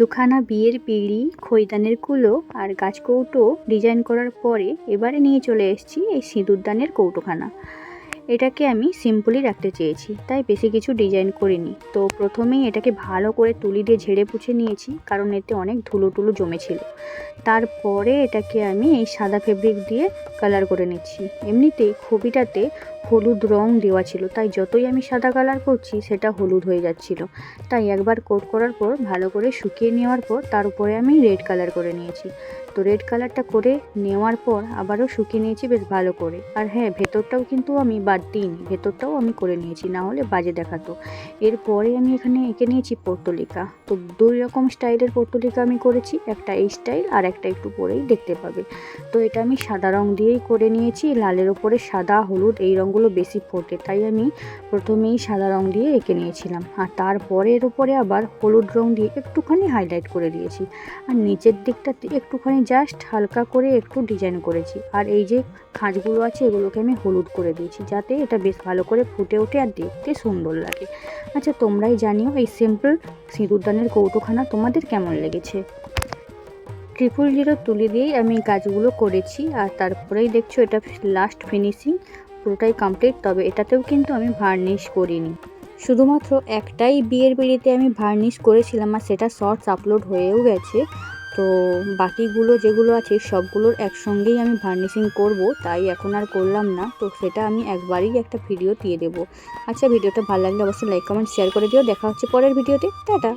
দুখানা বিয়ের পিঁড়ি খৈদানের কুলো আর গাছকৌটো ডিজাইন করার পরে এবারে নিয়ে চলে এসেছি এই সিঁদুরদানের কৌটোখানা। এটাকে আমি সিম্পলি রাখতে চেয়েছি, তাই বেশি কিছু ডিজাইন করিনি। তো প্রথমেই এটাকে ভালো করে তুলি দিয়ে ঝেড়ে পুছে নিয়েছি, কারণ এতে অনেক ধুলো টুলো জমেছিল। তারপরে এটাকে আমি এই সাদা ফেব্রিক দিয়ে কালার করে নিচ্ছি। এমনিতেই খবিটাতে হলুদ রং দেওয়া ছিল, তাই যতই আমি সাদা কালার করছি সেটা হলুদ হয়ে যাচ্ছিল। তাই একবার কোট করার পর, ভালো করে শুকিয়ে নেওয়ার পর, তার উপরে আমি রেড কালার করে নিয়েছি। তো রেড কালারটা করে নেওয়ার পর আবারও শুকিয়ে নিয়েছি বেশ ভালো করে। আর হ্যাঁ ভেতরটাও কিন্তু আমি বাদ দিইনি, ভেতরটাও আমি করে নিয়েছি, না হলে বাজে দেখাতো। এরপরে আমি এখানে এঁকে নিয়েছি পর্তলিকা। তো দুই রকম স্টাইলের পর্তলিকা আমি করেছি, একটা এই স্টাইল আর একটা একটু পরেই দেখতে পাবে। তো এটা আমি সাদা রং দিয়েই করে নিয়েছি, লালের ওপরে সাদা, হলুদ, এই রঙগুলো বেশি ফোটে, তাই আমি প্রথমেই সাদা রং দিয়ে এঁকে নিয়েছিলাম। আর তারপরে এর উপরে আবার হলুদ রং দিয়ে একটুখানি হাইলাইট করে দিয়েছি। আর নিচের দিকটাতে একটুখানি জাস্ট হালকা করে একটু ডিজাইন করেছি। আর এই যে খাঁজগুলো আছে, এগুলোকে আমি হলুদ করে দিয়েছি, যাতে এটা বেশ ভালো করে ফুটে ওঠে আর দেখতে সুন্দর লাগে। আচ্ছা তোমরাই জানিও এই সিম্পল সিঁদুরদানের কৌটোখানা তোমাদের কেমন লেগেছে? ট্রিপল জিরো তুলি দিয়েই আমি কাজগুলো করেছি। আর তারপরেই দেখছ এটা লাস্ট ফিনিশিং পুরোটাই কমপ্লিট তবে এটাতেও কিন্তু আমি ভার্নিশ করিনি। শুধুমাত্র একটাই বিয়ের বিড়িতে আমি ভার্নিশ করেছিলাম আর সেটা শর্টস আপলোড হয়েও গেছে। তো বাকিগুলো যেগুলো আছে সবগুলোর একসঙ্গেই আমি ভার্নিশিং করব, তাই এখন আর করলাম না। তো সেটা আমি একবারই একটা ভিডিও দিয়ে দেবো। আচ্ছা ভিডিওটা ভালো লাগলে অবশ্যই লাইক কমেন্ট শেয়ার করে দিও। দেখা হচ্ছে পরের ভিডিওতে টাটা!